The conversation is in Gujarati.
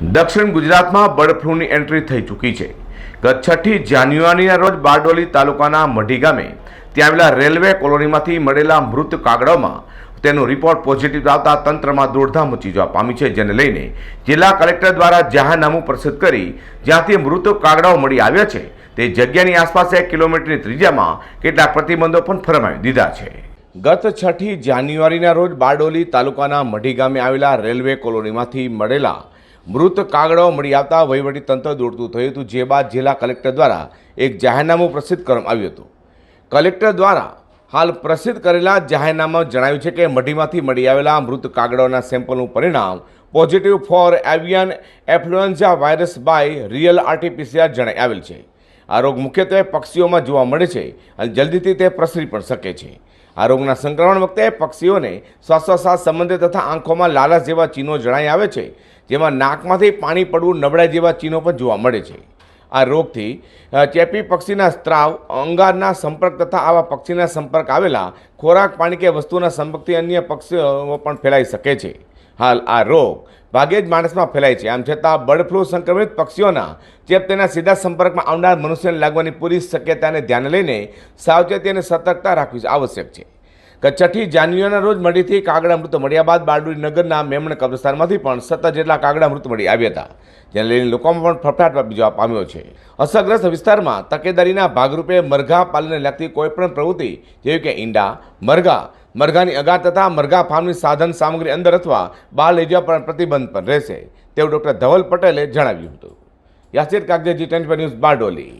દક્ષિણ ગુજરાતમાં બર્ડ ફ્લૂની એન્ટ્રી થઈ ચૂકી છે. ગત છઠ્ઠી જાન્યુઆરીના રોજ બારડોલી તાલુકાના મઢી ગામે ત્યાં આવેલા રેલવે કોલોનીમાંથી મળેલા મૃત કાગડામાં તેનો રિપોર્ટ પોઝિટિવ આવતા તંત્રમાં દોડધામ મચી જવા પામી છે, જેને લઈને જિલ્લા કલેક્ટર દ્વારા જાહેરનામું પ્રસિદ્ધ કરી જ્યાંથી મૃત કાગડાઓ મળી આવ્યા છે, તે જગ્યાની આસપાસ એક કિલોમીટરની ત્રિજ્યામાં કેટલાક પ્રતિબંધો પણ ફરમાવી દીધા છે. ગત છઠ્ઠી જાન્યુઆરીના રોજ બારડોલી તાલુકાના મઢી ગામે આવેલા રેલવે કોલોનીમાંથી મળેલા મૃત કાગડાઓ મળી આવતા વહીવટી તંત્ર દોડતું થયું હતું, જે બાદ જિલ્લા કલેક્ટર દ્વારા એક જાહેરનામું પ્રસિદ્ધ કરવામાં આવ્યું હતું. કલેક્ટર દ્વારા હાલ પ્રસિદ્ધ કરેલા જાહેરનામામાં જણાવ્યું છે કે મઢીમાંથી મળી આવેલા મૃત કાગડાઓના સેમ્પલનું પરિણામ positive for avian influenza virus by real RTPCR જણાઈ આવેલ છે. આ રોગ મુખ્યત્વે પક્ષીઓમાં જોવા મળે છે અને જલ્દીથી તે પ્રસરી પણ શકે છે. આ રોગના સંક્રમણ વખતે પક્ષીઓને શ્વાસોશ્વાસ સંબંધિત તથા આંખોમાં લાલાશ જેવા ચિહ્નો જણાઈ આવે છે. જેમાં નાકમાંથી પાણી પડવું નબળાઈ જેવા ચિહ્નો પણ જોવા મળે છે. આ રોગથી ચેપી પક્ષીના સ્ત્રાવ, અંગારના સંપર્ક તથા આવા પક્ષીના સંપર્ક આવેલા ખોરાક પાણી કે વસ્તુના સંપર્કથી અન્ય પક્ષીઓ પણ ફેલાઈ શકે છે. હાલ આ રોગ ભાગ્યે જ માણસમાં ફેલાય છે. આમ છતાં બર્ડ ફ્લૂ સંક્રમિત પક્ષીઓના ચેપ તેના સીધા સંપર્કમાં આવનાર મનુષ્યને લાગવાની પૂરી શક્યતાને ધ્યાને લઈને સાવચેતી અને સતર્કતા રાખવી આવશ્યક છે. ગત છઠ્ઠી જાન્યુઆરીના રોજ મળીથી કાગડા મૃત મળ્યા બાદ બારડોલી નગરના મેમણ કબ્રસ્તાનમાંથી પણ સત્તર જેટલા કાગડા મૃત મળી આવ્યા હતા. જેને લઈને લોકોમાં પણ ફફડાટ જોવા પામ્યો છે. અસરગ્રસ્ત વિસ્તારમાં તકેદારીના ભાગરૂપે મરઘા પાલનને લગતી કોઈપણ પ્રવૃત્તિ, જેવી કે ઈંડા, મરઘા, મરઘાની અગાર તથા મરઘા ફાર્મની સાધન સામગ્રી અંદર અથવા બહાર લઈ જવા પર પ્રતિબંધ પણ રહેશે. તેવું ડૉક્ટર ધવલ પટેલે જણાવ્યું હતું. યાસિર કાગજેજી ટેન્ટ ન્યૂઝ બારડોલી.